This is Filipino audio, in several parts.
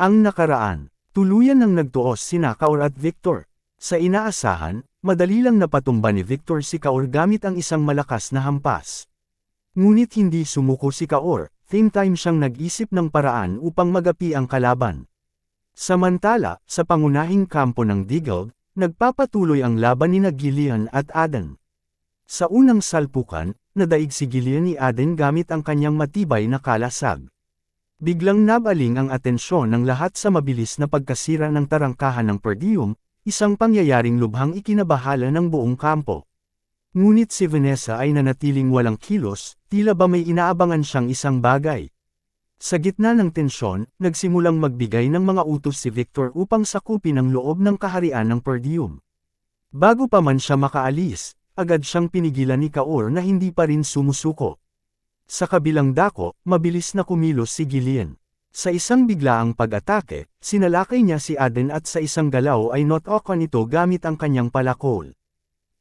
Ang nakaraan, tuluyan ng nagtuos sina Kaur at Victor. Sa inaasahan, madali lang napatumba ni Victor si Kaur gamit ang isang malakas na hampas. Ngunit hindi sumuko si Kaur, same time siyang nag-isip ng paraan upang magapi ang kalaban. Samantala, sa pangunahing kampo ng Digald, nagpapatuloy ang laban ni Gillian at Aden. Sa unang salpukan, nadaig si Gillian ni Aden gamit ang kanyang matibay na kalasag. Biglang nabaling ang atensyon ng lahat sa mabilis na pagkasira ng tarangkahan ng Perdium, isang pangyayaring lubhang ikinabahala ng buong kampo. Ngunit si Vanessa ay nanatiling walang kilos, tila ba may inaabangan siyang isang bagay. Sa gitna ng tensyon, nagsimulang magbigay ng mga utos si Victor upang sakupin ang loob ng kaharian ng Perdium. Bago pa man siya makaalis, agad siyang pinigilan ni Kaur na hindi pa rin sumusuko. Sa kabilang dako, mabilis na kumilos si Gillian. Sa isang biglaang pag-atake, sinalakay niya si Aden at sa isang galaw ay not-okan ito gamit ang kanyang palakol.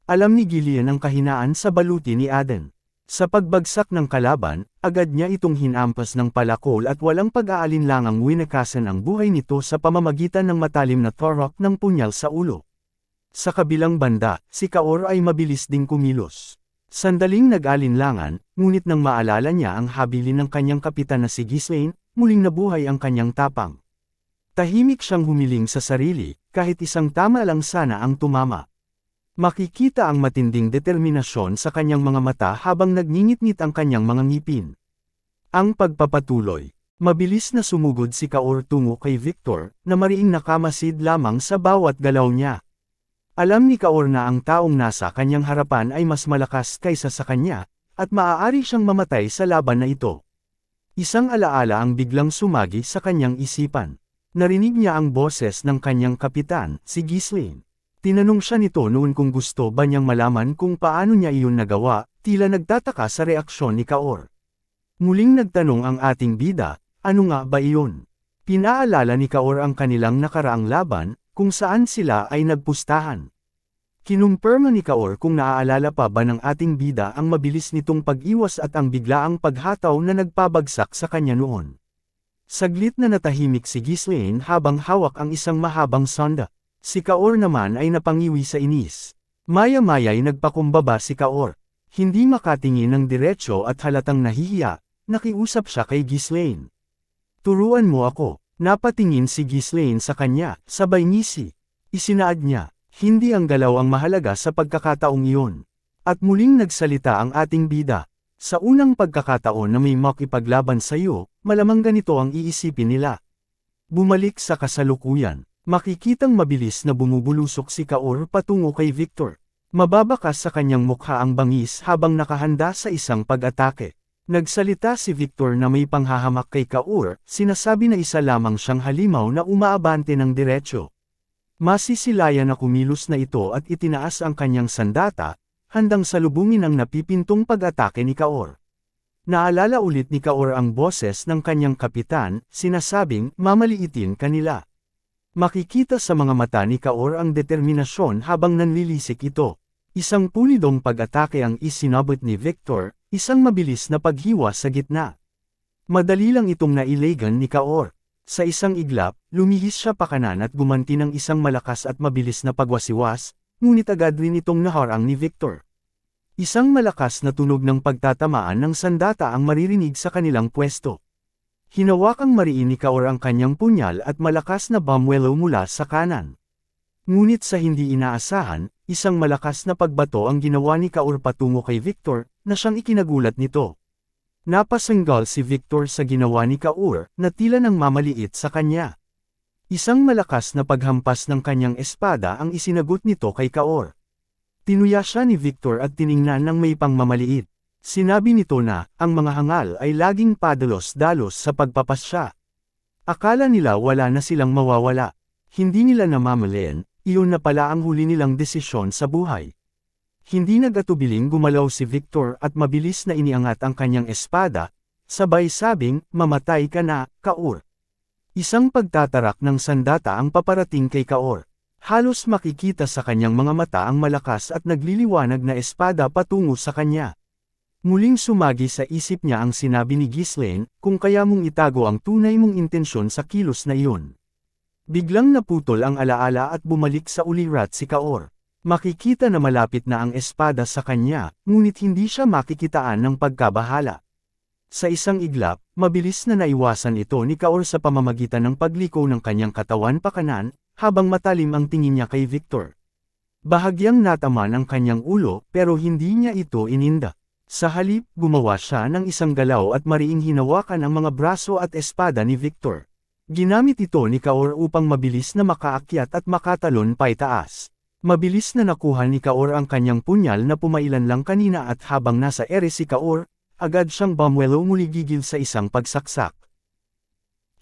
Alam ni Gillian ang kahinaan sa baluti ni Aden. Sa pagbagsak ng kalaban, agad niya itong hinampas ng palakol at walang pag-aalinlangang winakasan ang buhay nito sa pamamagitan ng matalim na torok ng punyal sa ulo. Sa kabilang banda, si Kaor ay mabilis ding kumilos. Sandaling nag-alinlangan, ngunit nang maalala niya ang habilin ng kanyang kapitan na si Ghislaine, muling nabuhay ang kanyang tapang. Tahimik siyang humiling sa sarili, kahit isang tama lang sana ang tumama. Makikita ang matinding determinasyon sa kanyang mga mata habang nagngingit-ngit ang kanyang mga ngipin. Ang pagpapatuloy. Mabilis na sumugod si Kaor tungo kay Victor, na mariing nakamasid lamang sa bawat galaw niya. Alam ni Kaor na ang taong nasa kanyang harapan ay mas malakas kaysa sa kanya, at maaari siyang mamatay sa laban na ito. Isang alaala ang biglang sumagi sa kanyang isipan. Narinig niya ang boses ng kanyang kapitan, si Ghislaine. Tinanong siya nito noon kung gusto ba niyang malaman kung paano niya iyon nagawa, tila nagtataka sa reaksyon ni Kaor. Muling nagtanong ang ating bida, ano nga ba iyon? Pinaalala ni Kaor ang kanilang nakaraang laban, kung saan sila ay nagpustahan. Kinumpirma ni Kaor kung naaalala pa ba ng ating bida ang mabilis nitong pag-iwas at ang biglaang paghataw na nagpabagsak sa kanya noon. Saglit na natahimik si Ghislaine habang hawak ang isang mahabang sonda. Si Kaor naman ay napangiwi sa inis. Maya-maya'y nagpakumbaba si Kaor. Hindi makatingin ng diretsyo at halatang nahihiya, nakiusap siya kay Ghislaine. Turuan mo ako, Napatingin si Ghislaine sa kanya, sabay ngisi. Isinaad niya, hindi ang galaw ang mahalaga sa pagkakataong iyon. At muling nagsalita ang ating bida. Sa unang pagkakataon na may makipaglaban sa iyo, malamang ganito ang iisipin nila. Bumalik sa kasalukuyan, makikitang mabilis na bumubulusok si Kaor patungo kay Victor. Mababakas sa kanyang mukha ang bangis habang nakahanda sa isang pag-atake. Nagsalita si Victor na may panghahamak kay Kaur, sinasabi na isa lamang siyang halimaw na umaabante ng diretsyo. Masisilayan na kumilos na ito at itinaas ang kanyang sandata, handang salubungin ang napipintong pag-atake ni Kaor. Naalala ulit ni Kaor ang boses ng kanyang kapitan, sinasabing, mamaliitin kanila. Makikita sa mga mata ni Kaor ang determinasyon habang nanlilisik ito. Isang pulidong pag-atake ang isinabot ni Victor, Isang mabilis na paghiwa sa gitna. Madali lang itong nailegan ni Kaor. Sa isang iglap, lumihis siya pakanan at gumanti ng isang malakas at mabilis na pagwasiwas, ngunit agad rin itong naharang ni Victor. Isang malakas na tunog ng pagtatamaan ng sandata ang maririnig sa kanilang pwesto. Hinawakang mariin ni Kaor ang kanyang punyal at malakas na bombwelo mula sa kanan. Ngunit sa hindi inaasahan, isang malakas na pagbato ang ginawa ni Kaur patungo kay Victor, na siyang ikinagulat nito. Napasanggal si Victor sa ginawa ni Kaur, na tila nang mamaliit sa kanya. Isang malakas na paghampas ng kanyang espada ang isinagot nito kay Kaor. Tinuya siya ni Victor at tiningnan ng may pangmamaliit. Sinabi nito na, ang mga hangal ay laging padalos-dalos sa pagpapasya. Akala nila wala na silang mawawala. Hindi nila namamalayan, iyon na pala ang huli nilang desisyon sa buhay. Hindi nagatubiling gumalaw si Victor at mabilis na iniangat ang kanyang espada, sabay sabing, mamatay ka na, Kaur. Isang pagtatarak ng sandata ang paparating kay Kaor. Halos makikita sa kanyang mga mata ang malakas at nagliliwanag na espada patungo sa kanya. Muling sumagi sa isip niya ang sinabi ni Ghislaine, kung kaya mong itago ang tunay mong intensyon sa kilos na iyon. Biglang naputol ang alaala at bumalik sa ulirat si Kaor. Makikita na malapit na ang espada sa kanya, ngunit hindi siya makikitaan ng pagkabahala. Sa isang iglap, mabilis na naiwasan ito ni Kaor sa pamamagitan ng pagliko ng kanyang katawan pakanan, habang matalim ang tingin niya kay Victor. Bahagyang nataman ang kanyang ulo pero hindi niya ito ininda. Sa halip, gumawa siya ng isang galaw at mariing hinawakan ang mga braso at espada ni Victor. Ginamit ito ni Kaor upang mabilis na makaakyat at makatalon paitaas. Mabilis na nakuha ni Kaor ang kanyang punyal na pumailan lang kanina at habang nasa ere si Kaor, agad siyang bamwelo muli gigil sa isang pagsaksak.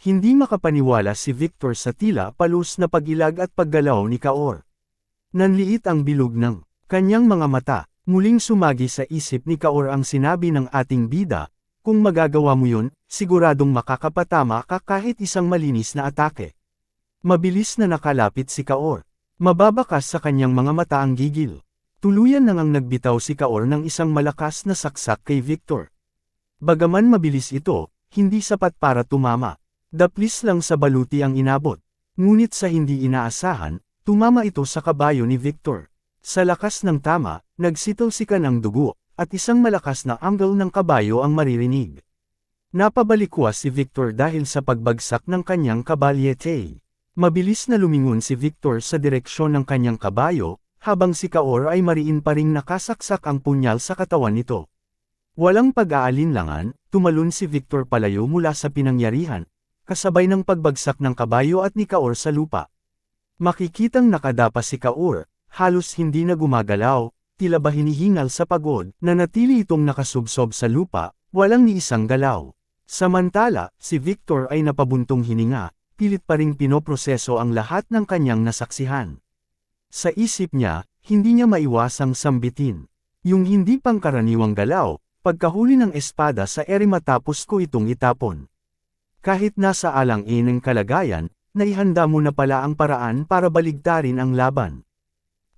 Hindi makapaniwala si Victor sa tila palus na pagilag at paggalaw ni Kaor. Nanliit ang bilog ng kanyang mga mata, muling sumagi sa isip ni Kaor ang sinabi ng ating bida, kung magagawa mo yun, siguradong makakapatama ka kahit isang malinis na atake. Mabilis na nakalapit si Kaor. Mababakas sa kanyang mga mata ang gigil. Tuluyan nang ang nagbitaw si Kaor ng isang malakas na saksak kay Victor. Bagaman mabilis ito, hindi sapat para tumama. Daplis lang sa baluti ang inabot. Ngunit sa hindi inaasahan, Tumama ito sa kabayo ni Victor. Sa lakas ng tama, nagsitol-sika ng dugo, at isang malakas na angle ng kabayo ang maririnig. Napabalikwas si Victor dahil sa pagbagsak ng kanyang kabalyete. Mabilis na lumingon si Victor sa direksyon ng kanyang kabayo, habang si Kaor ay mariin pa ring nakasaksak ang punyal sa katawan nito. Walang pag-aalinlangan, tumalon si Victor palayo mula sa pinangyarihan, kasabay ng pagbagsak ng kabayo at ni Kaor sa lupa. Makikitang nakadapa si Kaur, halos hindi na gumagalaw, tila ba hinihingal sa pagod, na natili itong nakasubsob sa lupa, walang ni isang galaw. Samantala, si Victor ay napabuntong hininga, pilit pa ring pinoproseso ang lahat ng kanyang nasaksihan. Sa isip niya, hindi niya maiwasang sambitin. Yung hindi pangkaraniwang galaw, pagkahuli ng espada sa ere matapos ko itong itapon. Kahit nasa alang-ineng kalagayan, naihanda mo na pala ang paraan para baligtarin ang laban.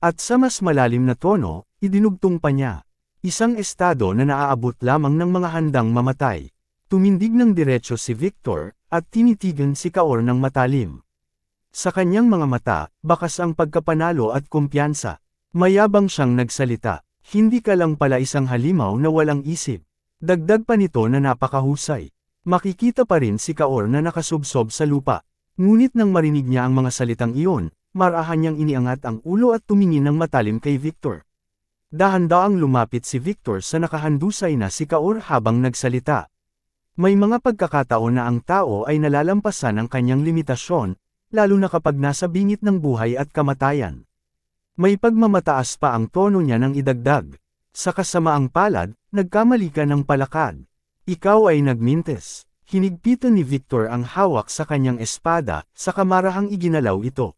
At sa mas malalim na tono, idinugtong pa niya. Isang estado na naaabot lamang ng mga handang mamatay. Tumindig ng diretsyo si Victor, at tinitigan si Kaor ng matalim. Sa kanyang mga mata, bakas ang pagkapanalo at kumpiyansa. Mayabang siyang nagsalita. Hindi ka lang pala isang halimaw na walang isip. Dagdag pa nito na napakahusay. Makikita pa rin si Kaor na nakasubsob sa lupa. Ngunit nang marinig niya ang mga salitang iyon, marahan niyang iniangat ang ulo at tumingin ng matalim kay Victor. Dahan-daang lumapit si Victor sa nakahandusay na si Kaur habang nagsalita. May mga pagkakataon na ang tao ay nalalampasan ang kanyang limitasyon, lalo na kapag nasa bingit ng buhay at kamatayan. May pagmamataas pa ang tono niya ng idagdag. Sa kasamaang palad, nagkamali ka ng palakad. Ikaw ay nagmintes. Hinigpitan ni Victor ang hawak sa kanyang espada, sa kamarahang iginalaw ito.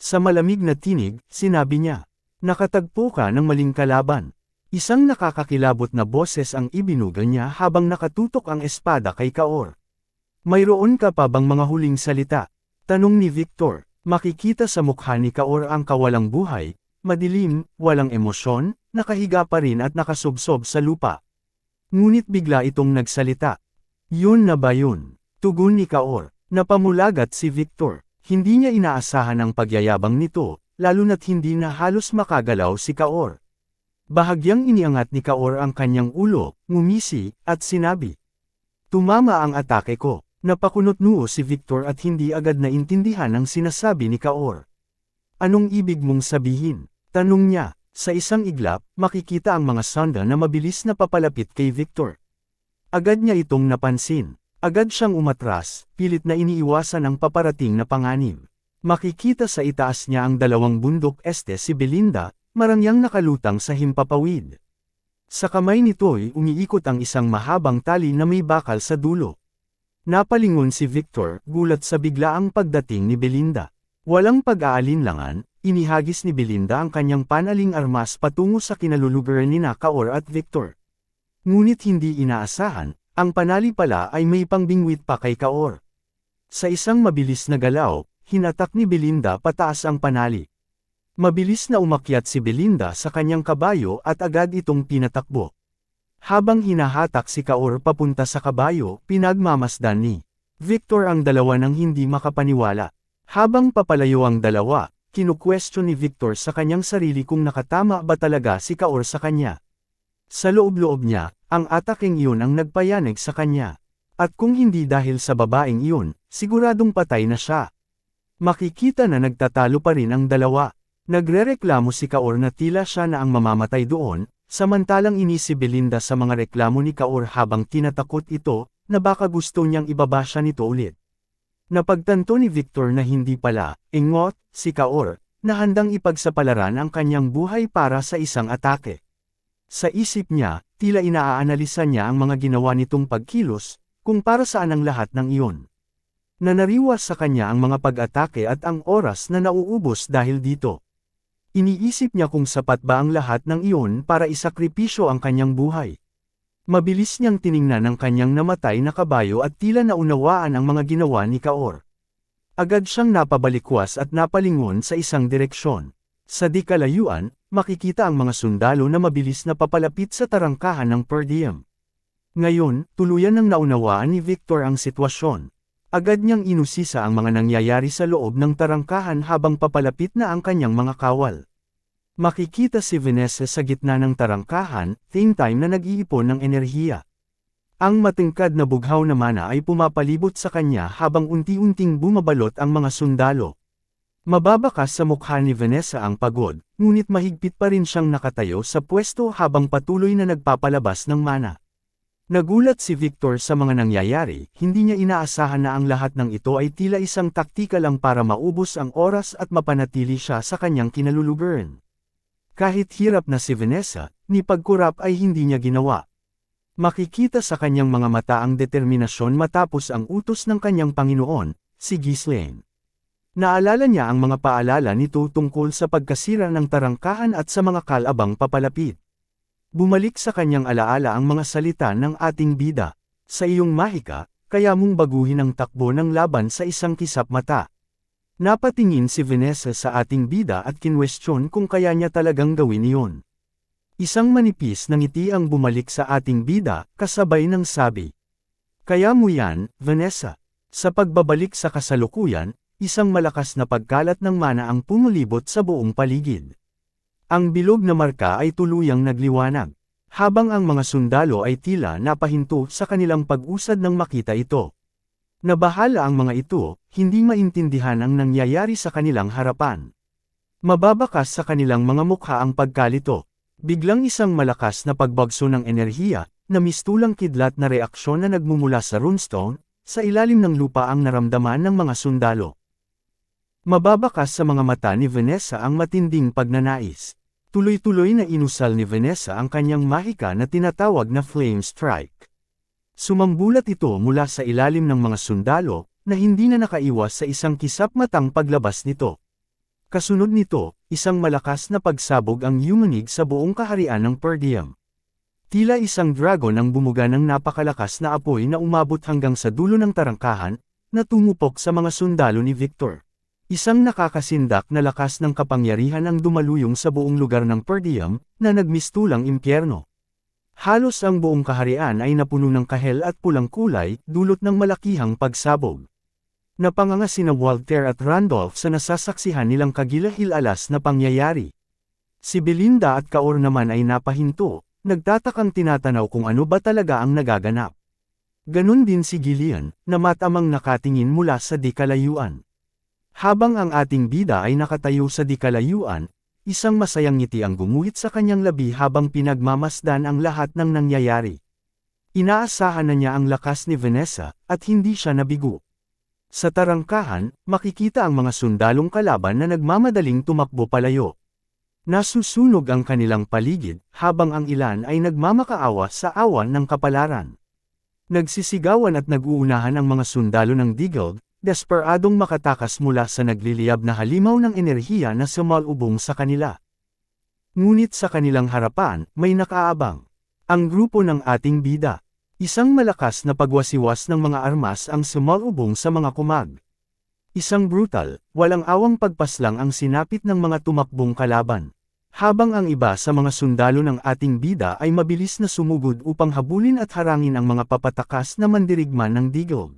Sa malamig na tinig, sinabi niya, Nakatagpo ka ng maling kalaban. Isang nakakakilabot na boses ang ibinuga niya habang nakatutok ang espada kay Kaor. Mayroon ka pa bang mga huling salita? Tanong ni Victor, makikita sa mukha ni Kaor ang kawalang buhay, madilim, walang emosyon, nakahiga pa rin at nakasubsob sa lupa. Ngunit bigla itong nagsalita, yun na ba yun? Tugon ni Kaor. Napamulagat si Victor. Hindi niya inaasahan ang pagyayabang nito, lalo na't hindi na halos makagalaw si Kaor. Bahagyang iniangat ni Kaor ang kanyang ulo, ngumisi, at sinabi. Tumama ang atake ko. Napakunot noo si Victor at hindi agad na intindihan ang sinasabi ni Kaor. Anong ibig mong sabihin? Tanong niya. Sa isang iglap, makikita ang mga sanda na mabilis na papalapit kay Victor. Agad niya itong napansin. Agad siyang umatras, pilit na iniiwasan ang paparating na panganib. Makikita sa itaas niya ang dalawang bundok este si Belinda, marangyang nakalutang sa himpapawid. Sa kamay nito'y umiikot ang isang mahabang tali na may bakal sa dulo. Napalingon si Victor, gulat sa biglaang pagdating ni Belinda. Walang pag-aalinlangan, inihagis ni Belinda ang kanyang panaling armas patungo sa kinalulugaran ni Nakaor at Victor. Ngunit hindi inaasahan, ang panali pala ay may pangbingwit pa kay Kaor. Sa isang mabilis na galaw, hinatak ni Belinda pataas ang panali. Mabilis na umakyat si Belinda sa kanyang kabayo at agad itong pinatakbo. Habang hinahatak si Kaur papunta sa kabayo, pinagmamasdan ni Victor ang dalawa nang hindi makapaniwala. Habang papalayo ang dalawa, kinukwestiyon ni Victor sa kanyang sarili kung nakatama ba talaga si Kaur sa kanya. Sa loob-loob niya, ang ataking iyon ang nagpayanig sa kanya. At kung hindi dahil sa babaeng iyon, siguradong patay na siya. Makikita na nagtatalo pa rin ang dalawa. Nagrereklamo si Kaur na tila siya na ang mamamatay doon, samantalang inisi Belinda sa mga reklamo ni Kaur habang tinatakot ito, na baka gusto niyang ibaba siya nito ulit. Napagtanto ni Victor na hindi pala, ingot, si Kaur, na handang ipagsapalaran ang kanyang buhay para sa isang atake. Sa isip niya, tila inaaanalisa niya ang mga ginawa nitong pagkilos, kung para saan ang lahat ng iyon. Nanariwas sa kanya ang mga pag-atake at ang oras na nauubos dahil dito. Iniisip niya kung sapat ba ang lahat ng iyon para isakripisyo ang kanyang buhay. Mabilis niyang tiningnan ang kanyang namatay na kabayo at tila naunawaan ang mga ginawa ni Kaor. Agad siyang napabalikwas at napalingon sa isang direksyon. Sa di kalayuan, makikita ang mga sundalo na mabilis na papalapit sa tarangkahan ng per diem. Ngayon, tuluyan nang naunawaan ni Victor ang sitwasyon. Agad niyang inusisa ang mga nangyayari sa loob ng tarangkahan habang papalapit na ang kanyang mga kawal. Makikita si Vanessa sa gitna ng tarangkahan, same time na nag-iipon ng enerhiya. Ang matingkad na bughaw na mana ay pumapalibot sa kanya habang unti-unting bumabalot ang mga sundalo. Mababakas sa mukha ni Vanessa ang pagod, ngunit mahigpit pa rin siyang nakatayo sa pwesto habang patuloy na nagpapalabas ng mana. Nagulat si Victor sa mga nangyayari, hindi niya inaasahan na ang lahat ng ito ay tila isang taktika lang para maubos ang oras at mapanatili siya sa kanyang kinalulugaran. Kahit hirap na si Vanessa, ni pagkurap ay hindi niya ginawa. Makikita sa kanyang mga mata ang determinasyon matapos ang utos ng kanyang Panginoon, si Ghislaine. Naalala niya ang mga paalala nito tungkol sa pagkasira ng tarangkahan at sa mga kalabang papalapit. Bumalik sa kanyang alaala ang mga salita ng ating bida. Sa iyong mahika, kaya mong baguhin ang takbo ng laban sa isang kisap mata. Napatingin si Vanessa sa ating bida at kinwestiyon kung kaya niya talagang gawin iyon. Isang manipis na ngiti ang bumalik sa ating bida, kasabay ng sabi. Kaya mo yan, Vanessa. Sa pagbabalik sa kasalukuyan, isang malakas na pagkalat ng mana ang pumulibot sa buong paligid. Ang bilog na marka ay tuluyang nagliwanag, habang ang mga sundalo ay tila napahinto sa kanilang pag-usad nang makita ito. Nabahala ang mga ito, hindi maintindihan ang nangyayari sa kanilang harapan. Mababakas sa kanilang mga mukha ang pagkalito. Biglang isang malakas na pagbagso ng enerhiya, na mistulang kidlat na reaksyon na nagmumula sa runestone, sa ilalim ng lupa ang naramdaman ng mga sundalo. Mababakas sa mga mata ni Vanessa ang matinding pagnanais. Tuloy-tuloy na inusal ni Vanessa ang kanyang mahika na tinatawag na Flame Strike. Sumambulat ito mula sa ilalim ng mga sundalo, na hindi na nakaiwas sa isang kisap matang paglabas nito. Kasunod nito, isang malakas na pagsabog ang yumanig sa buong kaharian ng Perdium. Tila isang dragon ang bumuga ng napakalakas na apoy na umabot hanggang sa dulo ng tarangkahan, na tumupok sa mga sundalo ni Victor. Isang nakakasindak na lakas ng kapangyarihan ang dumaluyong sa buong lugar ng Perdium, na nagmistulang impyerno. Halos ang buong kaharian ay napuno ng kahel at pulang kulay, dulot ng malakihang pagsabog. Napanganga sina Walter at Randolph sa nasasaksihan nilang kagilahil-alas na pangyayari. Si Belinda at Kaor naman ay napahinto, nagtatakang tinatanaw kung ano ba talaga ang nagaganap. Ganon din si Gillian, na matamang nakatingin mula sa di kalayuan. Habang ang ating bida ay nakatayo sa di kalayuan, isang masayang ngiti ang gumuhit sa kanyang labi habang pinagmamasdan ang lahat ng nangyayari. Inaasahan na niya ang lakas ni Vanessa, at hindi siya nabigo. Sa tarangkahan, makikita ang mga sundalong kalaban na nagmamadaling tumakbo palayo. Nasusunog ang kanilang paligid, habang ang ilan ay nagmamakaawa sa awan ng kapalaran. Nagsisigawan at nag-uunahan ang mga sundalo ng Digald, desperadong makatakas mula sa nagliliyab na halimaw ng enerhiya na sumalubong sa kanila. Ngunit sa kanilang harapan, may nakaabang. Ang grupo ng ating bida. Isang malakas na pagwasiwas ng mga armas ang sumalubong sa mga kumag. Isang brutal, walang awang pagpaslang ang sinapit ng mga tumakbong kalaban. Habang ang iba sa mga sundalo ng ating bida ay mabilis na sumugod upang habulin at harangin ang mga papatakas na mandirigma ng digog.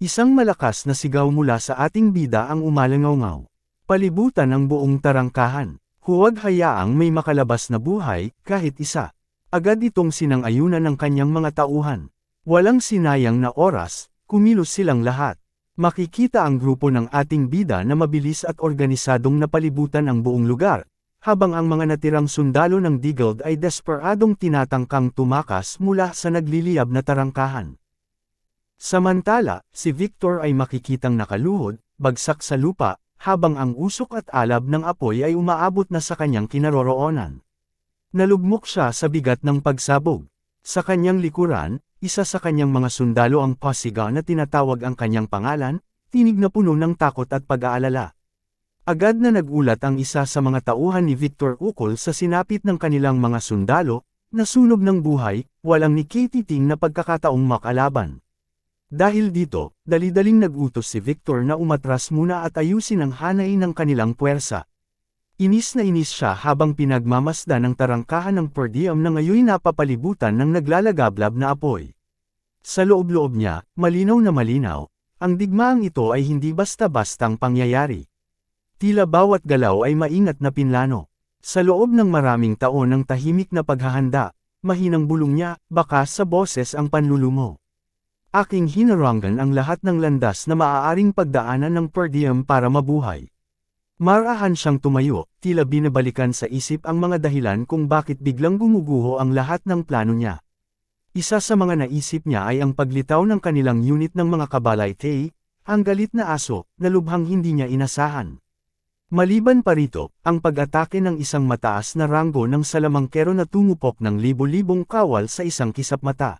Isang malakas na sigaw mula sa ating bida ang umalangaw Palibutan ang buong tarangkahan. Huwag hayaang may makalabas na buhay, kahit isa. Agad itong sinang-ayunan ng kanyang mga tauhan. Walang sinayang na oras, kumilos silang lahat. Makikita ang grupo ng ating bida na mabilis at organisadong napalibutan ang buong lugar, habang ang mga natirang sundalo ng Digald ay desperadong tinatangkang tumakas mula sa nagliliyab na tarangkahan. Samantala, si Victor ay makikitang nakaluhod, bagsak sa lupa, habang ang usok at alab ng apoy ay umaabot na sa kanyang kinaroroonan. Nalugmok siya sa bigat ng pagsabog. Sa kanyang likuran, isa sa kanyang mga sundalo ang pasiga na tinatawag ang kanyang pangalan, tinig na puno ng takot at pag-aalala. Agad na nagulat ang isa sa mga tauhan ni Victor Ukol sa sinapit ng kanilang mga sundalo, na sunog ng buhay, walang ni Katie Ting na pagkakataong makalaban. Dahil dito, dali-daling nagutos si Victor na umatras muna at ayusin ang hanay ng kanilang puwersa. Inis na inis siya habang pinagmamasda ng tarangkahan ng Perdium na ngayon napapalibutan ng naglalagablab na apoy. Sa loob-loob niya, malinaw na malinaw, ang digmaang ito ay hindi basta-bastang pangyayari. Tila bawat galaw ay maingat na pinlano. Sa loob ng maraming taon ng tahimik na paghahanda, mahinang bulong niya, baka sa boses ang panlulumo. Aking hinarangan ang lahat ng landas na maaaring pagdaanan ng per diem para mabuhay. Marahan siyang tumayo, tila binabalikan sa isip ang mga dahilan kung bakit biglang gumuguho ang lahat ng plano niya. Isa sa mga naisip niya ay ang paglitaw ng kanilang unit ng mga kabalay Tay, ang galit na aso, na lubhang hindi niya inasahan. Maliban pa rito, ang pag-atake ng isang mataas na ranggo ng salamangkero na tumupok ng libo-libong kawal sa isang kisap mata.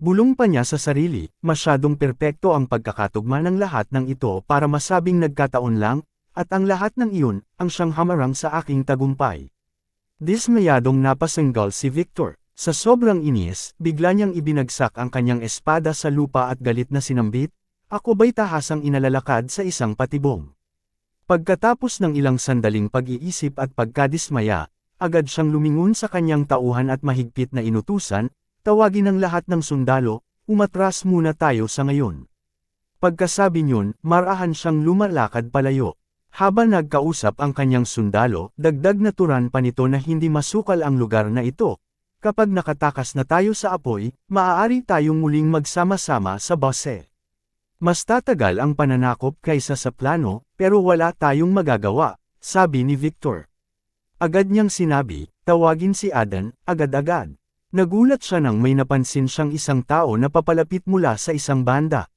Bulong pa niya sa sarili, masyadong perpekto ang pagkakatugma ng lahat ng ito para masabing nagkataon lang, at ang lahat ng iyon, ang siyang hamarang sa aking tagumpay. Dismayadong napasanggal si Victor. Sa sobrang inis, bigla niyang ibinagsak ang kanyang espada sa lupa at galit na sinambit, ako ba'y tahasang inalalakad sa isang patibong. Pagkatapos ng ilang sandaling pag-iisip at pagkadismaya, agad siyang lumingon sa kanyang tauhan at mahigpit na inutusan, tawagin ng lahat ng sundalo, umatras muna tayo sa ngayon. Pagkasabi niyon, marahan siyang lumalakad palayo. Habang nagkausap ang kanyang sundalo, dagdag na turan pa nito na hindi masukal ang lugar na ito. Kapag nakatakas na tayo sa apoy, maaari tayong muling magsama-sama sa base. Mas tatagal ang pananakop kaysa sa plano, pero wala tayong magagawa, sabi ni Victor. Agad niyang sinabi, tawagin si Adan, agad-agad. Nagulat siya nang may napansin siyang isang tao na papalapit mula sa isang banda.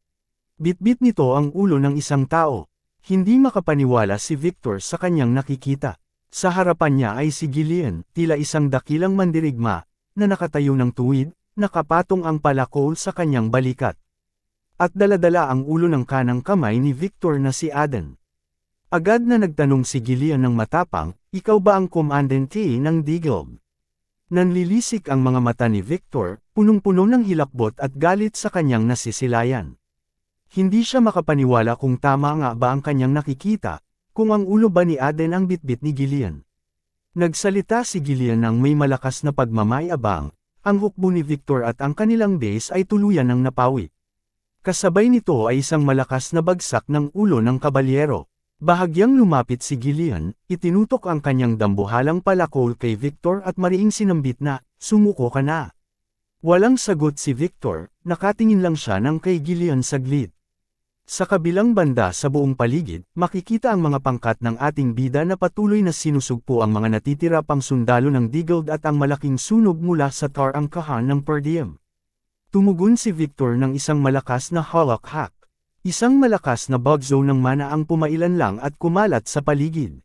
Bitbit nito ang ulo ng isang tao. Hindi makapaniwala si Victor sa kanyang nakikita. Sa harapan niya ay si Gillian, tila isang dakilang mandirigma, na nakatayo ng tuwid, nakapatong ang palakol sa kanyang balikat. At daladala ang ulo ng kanang kamay ni Victor na si Aden. Agad na nagtanong si Gillian ng matapang, ikaw ba ang komandante ng Digog? Nanlilisik ang mga mata ni Victor, punong-puno ng hilakbot at galit sa kanyang nasisilayan. Hindi siya makapaniwala kung tama nga ba ang kanyang nakikita, kung ang ulo ba ni Aden ang bitbit ni Gillian. Nagsalita si Gillian ng may malakas na pagmamayabang, ang hukbo ni Victor at ang kanilang base ay tuluyan ng napawi. Kasabay nito ay isang malakas na bagsak ng ulo ng kabalyero. Bahagyang lumapit si Gillian, itinutok ang kanyang dambuhalang palakol kay Victor at mariing sinambit na, sumuko ka na. Walang sagot si Victor, nakatingin lang siya ng kay Gillian saglit. Sa kabilang banda sa buong paligid, makikita ang mga pangkat ng ating bida na patuloy na sinusugpo ang mga natitira pang sundalo ng Digald at ang malaking sunog mula sa tar-angkahan ng Perdium. Tumugon si Victor ng isang malakas na hollock hack. Isang malakas na bug zone ng mana ang pumailan lang at kumalat sa paligid.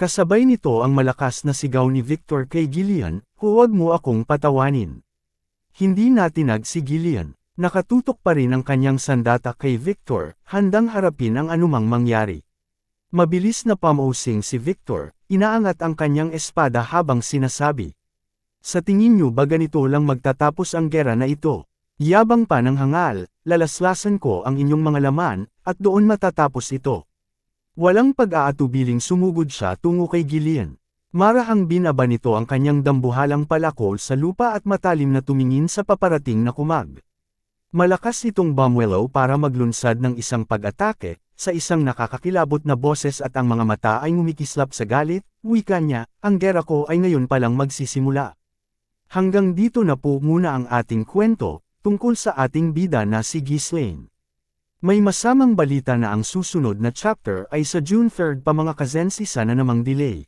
Kasabay nito ang malakas na sigaw ni Victor kay Gillian, huwag mo akong patawanin. Hindi natinag si Gillian. Nakatutok pa rin ang kanyang sandata kay Victor, handang harapin ang anumang mangyari. Mabilis na pamosing si Victor, inaangat ang kanyang espada habang sinasabi, sa tingin nyo ba ganito lang magtatapos ang gera na ito? Yabang pa ng hangal, lalaslasan ko ang inyong mga laman, at doon matatapos ito. Walang pag-aatubiling sumugod siya tungo kay Gillian. Marahang binaba nito ang kanyang dambuhalang palakol sa lupa at matalim na tumingin sa paparating na kumag. Malakas itong Bumwellow para maglunsad ng isang pag-atake, sa isang nakakakilabot na boses at ang mga mata ay ngumikislap sa galit, wika niya, ang gera ko ay ngayon palang magsisimula. Hanggang dito na po muna ang ating kwento, tungkol sa ating bida na si Ghislaine. May masamang balita na ang susunod na chapter ay sa June 3 pa mga kazensi sana namang delay.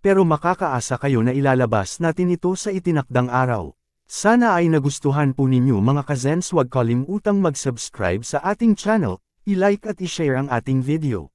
Pero makakaasa kayo na ilalabas natin ito sa itinakdang araw. Sana ay nagustuhan po ninyo mga kazens huwag kalimutang mag-subscribe sa ating channel, i-like at i-share ang ating video.